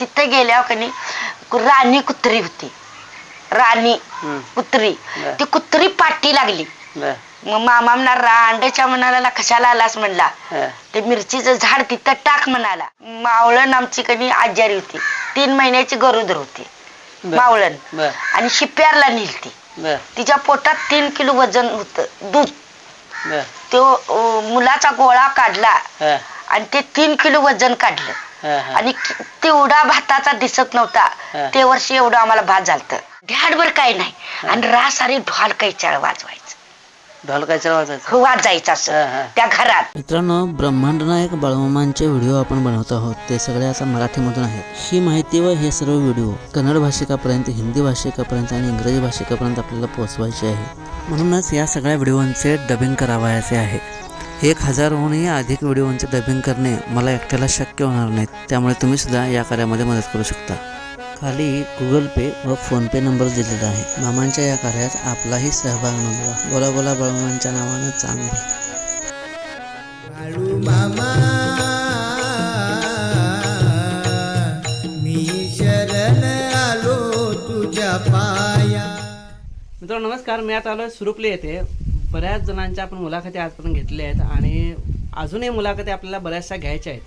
तिथे गेल्यावर कनी राणी कुत्री होती. राणी. कुत्री. ती कुत्री पाठी लागली. मग मामा म्हणणार रांडच्या म्हणाला कशाला आलास म्हणला. हा. ते मिरचीचं झाड तिथं टाक म्हणाला. मावळण आमची कनी आजारी होती. तीन महिन्याची गरोदर होती. मावळण. आणि शिप्यारला नेलती. बर. तिच्या पोटात तीन किलो वजन होत. दूध. तो मुलाचा गोळा काढला. हा. आणि ते तीन किलो वजन काढलं. हा, हा. आणि तेवढा भाताचा दिसत नव्हता. ते वर्षी एवढं आम्हाला भात झालत. ध्याडभर काय नाही. आणि रास आणि ढोल कैचाळ वाजवायचं. वाजायचं हो, वाजायचं असं. त्या घरात. मित्रांनो ब्रह्मांड नायक बाळमामांचे व्हिडिओ आपण बनवत आहोत. ते सगळे आता मराठीमधून आहेत. ही माहिती व हे सर्व व्हिडिओ कन्नड भाषिकापर्यंत हिंदी भाषिकापर्यंत आणि इंग्रजी भाषिकापर्यंत आपल्याला पोहोचवायचे आहे. म्हणूनच या सगळ्या व्हिडिओंचे डबिंग करावायचे आहे. एक हजारहूनही अधिक व्हिडिओंचे डबिंग करणे मला एकट्याला शक्य होणार नाहीत. त्यामुळे तुम्ही सुद्धा या कार्यामध्ये मदत करू शकता. खाली गुगल पे व फोनपे नंबर दिलेला आहे. मामांच्या या कार्यात आपलाही सहभाग नोंदवा. बोला बोला बाळमामांच्या नावानं चांगलं. बाळू मामा मी शरण आलो तुझ्या पाया. मित्रांनो नमस्कार. मी आता आलो सुरुपली येथे. बऱ्याच जणांच्या आपण मुलाखती आजपर्यंत घेतल्या आहेत आणि अजूनही मुलाखती आपल्याला बऱ्याचशा घ्यायच्या आहेत.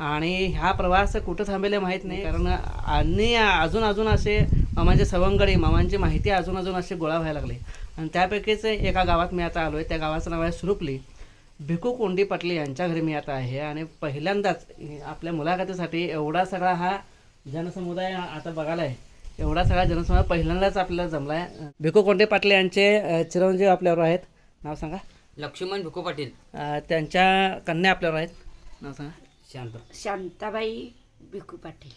आणि ह्या प्रवास कुठं थांबेले माहीत नाही कारण आणि अजून अजून असे मामांचे सवंगडी मामांची माहिती अजून अजून असे गोळा व्हायला लागले. आणि त्यापैकीच एका गावात मी आता आलो आहे त्या गावाचं नाव आहे सुरुपली. भिकू कोंडी पाटले यांच्या घरी मी आता आहे. आणि पहिल्यांदाच आपल्या मुलाखतीसाठी एवढा सगळा हा जनसमुदाय आता बघायला आहे. एवढा सगळा जनसमुदाय पहिल्यांदाच आपल्याला जमला आहे भिकू कोंडे पाटले यांचे चिरंजीव आपल्यावर आहेत. नाव सांगा. लक्ष्मण भिको पाटील. अ, त्यांच्या कन्या आपल्यावर आहेत. नाव सांगा. शांत. शांताबाई भिकू पाटील.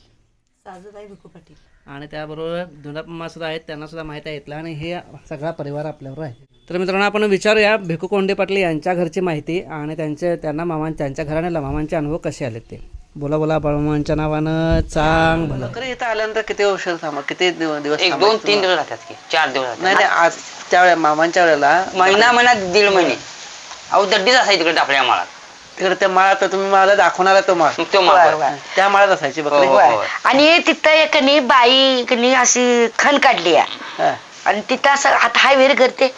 साजूबाई भिकू पाटील. आणि त्याबरोबर धुनापम्मा सुद्धा आहेत. त्यांना सुद्धा माहिती आहे इथला. आणि हे सगळा परिवार आपल्यावर आहे. तर मित्रांनो आपण विचारूया भिकू कोंडे पाटील यांच्या घरची माहिती आणि त्यांचे त्यांना मामा त्यांच्या घराण्याला मामांचे अनुभव कसे आले ते. बोला बोला बाळमामांच्या नावानं चांग भलं खरं इथं आल्यानंतर किती वर्ष थांबा किती दिव- दिवस एक थांबायचं दोन तीन दिवस राहतात की चार दिवस तुम्हाला? नाही नाही आज त्यावेळेला मामांच्या वेळेला महिना महिना दीड महिने. अहो दड्डीच असायची तिकडे आपल्या माळात. तिकडे त्या माळा तर तुम्ही मला दाखवणार आहे तो माळ. तो होय, माळ. होय. त्या माळात असायची बकरी. हो, हो. आणि तिथं एक कनी बाई कनी अशी खण काढली आहे हा. आणि तिथं असं आता हायवेर करते.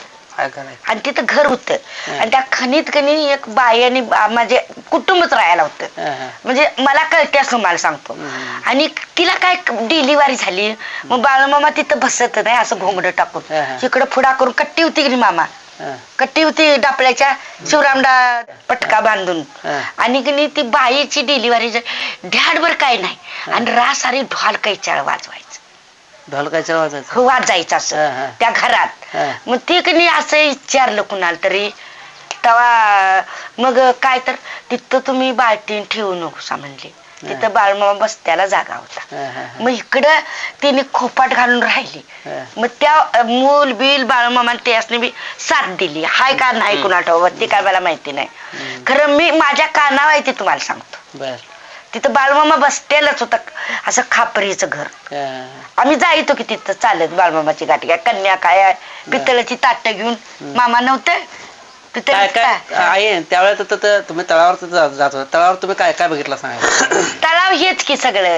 आणि तिथं घर होतं. आणि त्या खणीत कनी एक बाई आणि बा- माझे कुटुंबच राहायला होतं. हा, हा. म्हणजे मला कळते असं मला सांगतो. आणि तिला काय डिलिव्हरी झाली. मग बाळमामा तिथं बसत नाही असं घोंगड टाकून. हा. इकडं फुडा करून कट्टी होती की नाही मामा? हा. कट्टी होती डापल्याच्या शिवरामडा पटका बांधून. हा. आणि की नाही ती बाईची डिलिव्हरी ढ्याडभर काय नाही. आणि रास आणि ढोल कैचाळ वाजवायचं. ढोल काय वाजायचं. हो, वाजायचं हा, असं. त्या घरात. हा. मग ते की नाही असं विचारलं कुणाला तरी. तेव्हा मग काय तर तिथं तुम्ही बाल्टीन ठेवू नकोसा म्हणले. तिथं बाळमामा बसत्याला जागा होता. हा, हा. मग इकडं तिने खोपाट घालून राहिली. हा. मग त्या मूल बिल बाळमामा ते असणे बी साथ दिली. हाय का नाही कुणा ठाऊक? ते काय मला माहिती नाही. खरं मी माझ्या कानावर आहे ते तुम्हाला सांगतो. बर. तिथं बाळमामा बसतेलच होता. असं खापरीचं घर. आम्ही जायचो की तिथं चालत बाळमामाची गाठी. काय कन्या काय पितळाची ताट घेऊन मामा नव्हतं? काय पितळाची काय ता- आहे त्यावेळेला तर- तर तुम्ही तळावर जात होता. तळावर तुम्ही काय काय बघितलं सांगा? तलाव हेच की सगळं.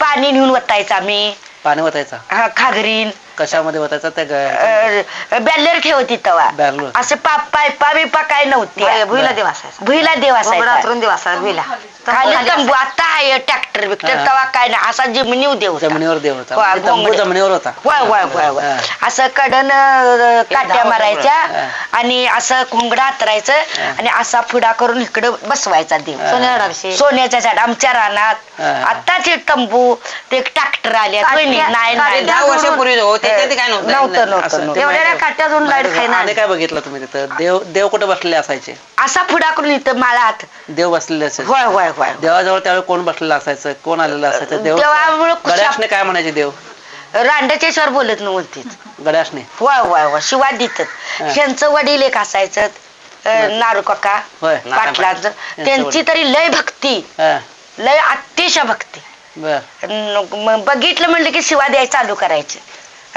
पाणी नेऊन वतायचं आम्ही. पाणी वतायचा. हा, खागरीन. कशामध्ये वतायचा त्या ग- बॅलर ठेवती तवा बॅरलर. असे पाप पायपा बिपा काय नव्हती भुईला देव असायचा. भुईला देव असायचा देव असा भुईला खाली तंबू आता आहे ट्रॅक्टर बिक्टर हा. तवा काय नाही असा जमिनीव देव होता. जमिनीवर देव होता म्हणजे तंबू घोंगडे. जमिनीवर होता वय वय वय वय हा. असं कडन अं, काट्या मारायच्या हा. आणि असं घोंगडा हातरायचं आणि असा फुडा करून इकडं बसवायचा देव हा. सोन्याच्या झाड आमच्या रानात हा. आताच हे तंबू ते ट्रॅक्टर आले नाही नाही नाही. दहा वर्षापूर्वी हो, त्याच्यात ते काय नव्हतं. नव्हतं नव्हतं असं नव्हतं. ते एवढ्या माहिती- काट्या दोन लाइट आणि खायना. काय बघितलं तुम्ही तिथं? देव देव कुठे बसलेले असायचे? असा फुडा करून इथं माळात. देव बसलेले असायचे. होय होय होय. देवाजवळ त्यावेळी कोण बसलेलं असायचं? कोण आलेलं असायचं? देव देवामुळं कुशा- गड्यासने काय म्हणायचे देव? रांडाच्या स्वर बोलत नव्हतीच गड्यासने होय होय होय. शिवाय देतात. हा. ह्यांचं वडील एक असायचं. अं, नारू काका. होय. पाटलांचं. त्यांचं. तरी लय भक्ती. हा. लय अतिशय भक्ती. बर. न- मग बघितलं म्हणलं की शिवा द्याय चालू करायचे.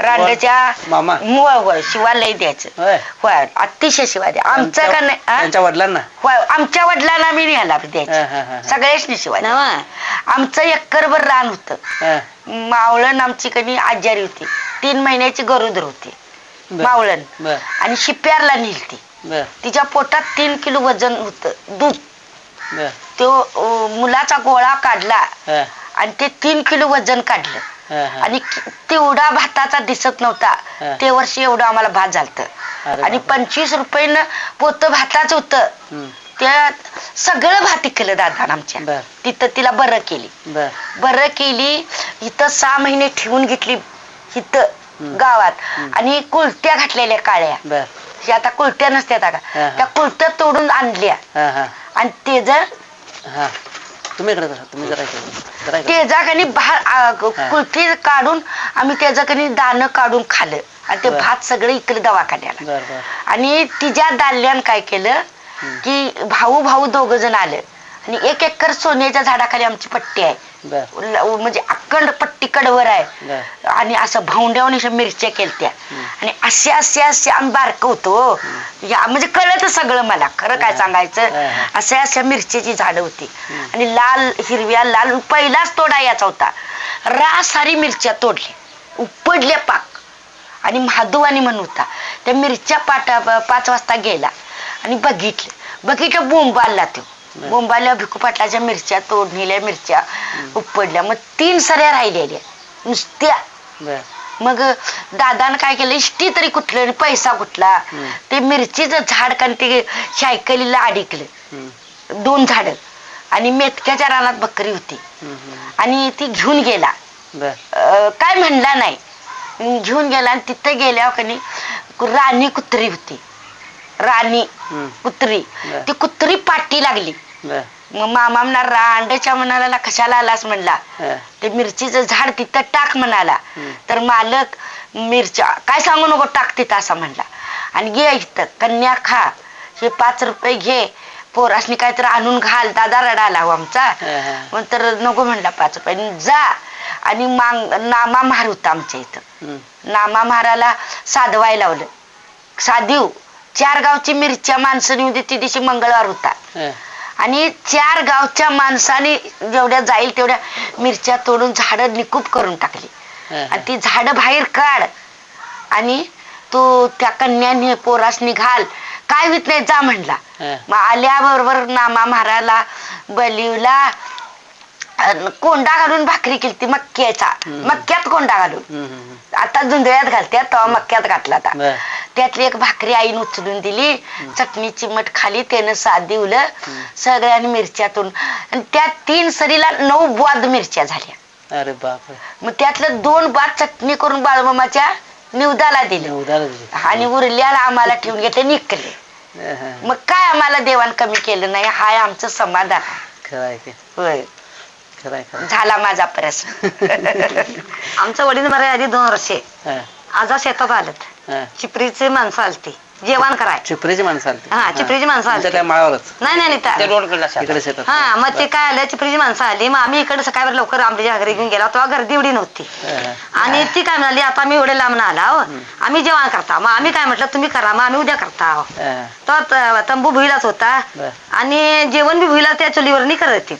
रांडच्या मामा. होय शिवा लय द्यायचं. होय. होय अतिशय शिवा द्या. आमचं का नाही हा? त्यांच्या वडिलांना. होय आमच्या वडिलांना मी न्यायला हा, हा, द्यायचं हा. सगळ्याच शिवाय आमचं एकरभर रान होतं. हा, मावळण आमची कधी आजारी होती. तीन महिन्याची गरोदर होती. बर. मावळण. बर. आणि शिप्यारला नेलती. बर. तिच्या पोटात तीन किलो वजन होतं. दूध. बर. तो अं, मुलाचा गोळा काढला हा, आणि ते तीन किलो वजन काढलं. हा, हा. आणि कि- तेवढा भाताचा दिसत नव्हता. हा. ते वर्षी एवढं आम्हाला भात झालत. अरे आणि बापरे. पंचवीस रुपयानं पोत भाताचं होतं. हम्म, त्या सगळं भात केलं दादा आमच्या. बर. तिथं तिला बरं केली. बर. बरं केली इथं सहा महिने ठेवून घेतली इथं. गावात. आणि कुलट्या घातलेल्या काळ्या. बर. हे आता कुलट्या नसत्यात का हा, हा. त्या कुलट्या तोडून आणल्या. हा हा. आणि ते जर हा. तुम्ही इकडे जरा तुम्ही जरा इकडे जरा इकडे. कणी भात हा. काढून आम्ही कणी दाणं काढून खाल्लं आणि ते बर. भात सगळं इकडे दवाखान्याला बर बर आणि तिच्या दाल्यान काय केलं की भाऊ भाऊ दोघ जण आले आणि एक एकर सोन्याच्या झाडाखाली आमची पट्टी आहे. बर. ल- म्हणजे अखंड पट्टी कडवर आहे. बर. आणि असं भावंड्यावर अशा मिरच्या केलत्या. आणि असे असे असे आम्ही बारक होतो. या- म्हणजे कळत सगळं मला. खरं काय हा. सांगायचं? हा. अशा मिरचीची झाडं होती. आणि लाल हिरव्या लाल पहिलाच तोडा याचा होता. रासारी मिरच्या तोडली. उपडल्या पाक. आणि महादुवानी म्हणून होता. त्या मिरच्या पाटा पाच वाजता गेला. आणि बघितलं. बघितलं बोंबाला तो. बोंबाला भिकू पाटलाच्या मिरच्या तोडलेल्या मिरच्या उपडल्या. मग तीन सऱ्या राहिलेल्या. नुसत्या. मग दादानं काय केलं? इष्टी तरी कुठलं पैसा कुठला. ते मिरचीचं झाड कारण ते सायकलीला अडकलं. दोन झाड. आणि मेथक्याच्या रानात बकरी होती. आणि ती घेऊन गेला. काय म्हणला नाही. घेऊन गेला आणि तिथं गेल्यावर कनी राणी कुत्री होती. राणी. कुत्री. ती कुत्री पाठी लागली. बर. मग मामा म्हणा रांडच्या म्हणाला कशाला आलास म्हणला. हा, ते मिरचीचं झाड तिथं टाक म्हणाला. तर मालक मिरच्या काय सांगू नको टाक तिथं असं म्हणला. आणि घे इथं कन्या खा. हे पाच रुपये घे. पोरासनी काहीतरी आणून घाल. दादा रडाला हो आमचा. हा, हा. मग तर नको म्हणला पाच रुपये. जा. आणि मांग नामा महार होता आमच्या इथं. हम्म, नामा महाराला साधवाय लावलं. साधीव चार गावची मिरच्या माणसं होती ती दिवशी मंगळवार होता. हा, आणि चार गावच्या माणसाने जेवढ्या जाईल तेवढ्या मिरच्या तोडून झाडं निकूप करून टाकली. आणि ती झाडं बाहेर काढ. आणि तू त्या कन्याने पोरासनी घाल. काय होत नाही जा म्हणला. मग आल्याबरोबर नामा महाराला बलिवला. कोंडा घालून भाकरी केली मक्क्याचा. मक्क्यात कोंडा घालून. आता जुंधळ्यात घालत्यात तेव्हा मक्क्यात घातला आता. त्यातली एक भाकरी आईन उचलून दिली. चटणी चिमट खाली त्यानं साथ दिवलं सगळ्यांनी मिरच्यातून. आणि त्या तीन सरीला नऊ बाद मिरच्या झाल्या. अरे बापरे. मग त्यातलं दोन बाद चटणी करून बाळमामाच्या निवदाला दिले. आणि उरल्याला आम्हाला ठेवून घेतले निघले हा. मग काय आम्हाला देवाण कमी केलं नाही? हाय आमचं समाधान. खरं आहे की. होय. खरं आहे खरं झाला माझा प्रस आमचं वडील बरं आधी दोन वर्षे. आहे. आज शेतात आलेत हा, हा. चिपरीचे माणसं आलती. जेवण कराय. चिपरीची माणसं आलती. हा, चिपरीची माणसं आलती. तुमच्या त्या माळावरच. नाही नाही नाही ते त्या- रोड कडला शेतात. इकडे शेतात. हा मग ते काय आलं चिपरीची माणसं आली. मग आम्ही इकडे सकाळी लवकर आंबेच्या घरी घेऊन गेला. तेव्हा गर्दी एवढी नव्हती. हा, हा. आणि ती काय म्हणाली आता आम्ही एवढे लांब आला हो. आम्ही जेवण करता. मग आम्ही काय म्हटलं तुम्ही करा. मग आम्ही उद्या करता. हा, तो त- तंबू भुईलाच होता. बर. आणि जेवण बी भुईला त्या चुलीवर नाही करत होती.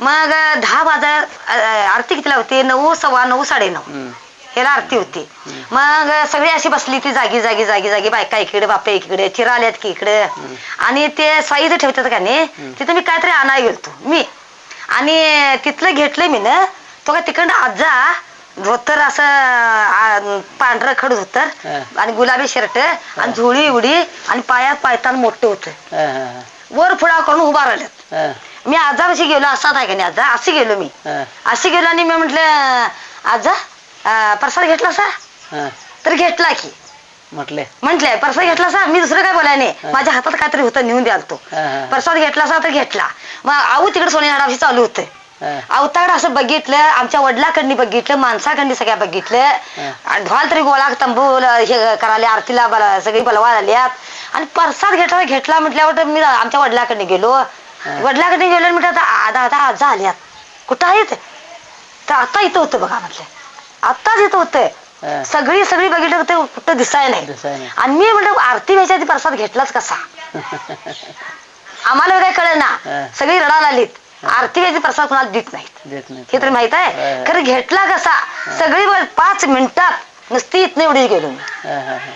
मग अं, दहा वाजा अं, आरती कितीला होती? नऊ सव्वा नऊ साडे नऊ हम्म, ह्याला आरती होती. मग सगळी अशी बसली ती जागी जागी जागी जागी. बायका इकडे बापे इकडे चिरा आल्यात की इकडे. आणि ते साईज ठेवतात का नाही? तिथे मी काहीतरी आणायला गेलतो. मी. आणि तिथलं घेतलं मी ना तो का तिकडं आजा धोतर असं पांढरं खड धोतर. आणि गुलाबी शर्ट आणि झोळी उडी आणि पायात पायतान मोठं होतं. वर फुडा करून उभा राहिल्यात मी आजाराशी गेलो असाच आहे का नाही आजा? अशी गेलो मी. अशी गेलो आणि मी म्हटलं आजा अं, प्रसाद घेतला सा हा. तर घेतला की. म्हटले. म्हंटलंय प्रसाद घेतला सा मी दुसरं काय बोलाय नाही. माझ्या हातात काहीतरी होतं नेऊन द्याल तो हा, हा. प्रसाद घेतला सा तर घेतला. मग आऊ तिकडे सोने झाडाशी चालू होतं. हा, अवताड असं बघितलं आमच्या वडिलाकडनी बघितलं माणसाकडनी सगळ्या बघितलं. आणि ढोल तरी गोळा तंबू हे करायला आरतीला बला सगळी बलवा आल्यात आणि प्रसाद घेतला घेतला म्हटल्यावर तर मी आमच्या वडिलाकडे गेलो. वडिलाकडे गेलो आणि म्हटलं आता आता आता आजा आल्यात कुठं आहेत तर आता इथं होतं बघा म्हटलं. आत्ताच इथं होतं हा. सगळी सगळी बघितलं ते कुठं दिसाय नाही. दिसाय नाही. आणि मी म्हटलं आरती व्हायच्या आधी प्रसाद घेतलाच कसा? आम्हाला काय कळलं ना हा. सगळी रडायला आलीत आरती व्हायची प्रसाद कोणाला देत नाहीत. देत नाही हे तर माहीत आहे. हा. खरं घेतला कसा? सगळी बघ, पाच मिनिटात नुसती इथनं एवढी गेलो मी. हा, हा, हा.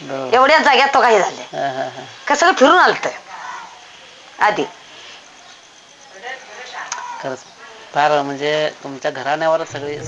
बरोबर. एवढ्या जाग्यात तो काही झाले हा, हा, हा. का सगळं फिरून आलत. आधी. खरंच. फार म्हणजे तुमच्या घराण्यावर सगळी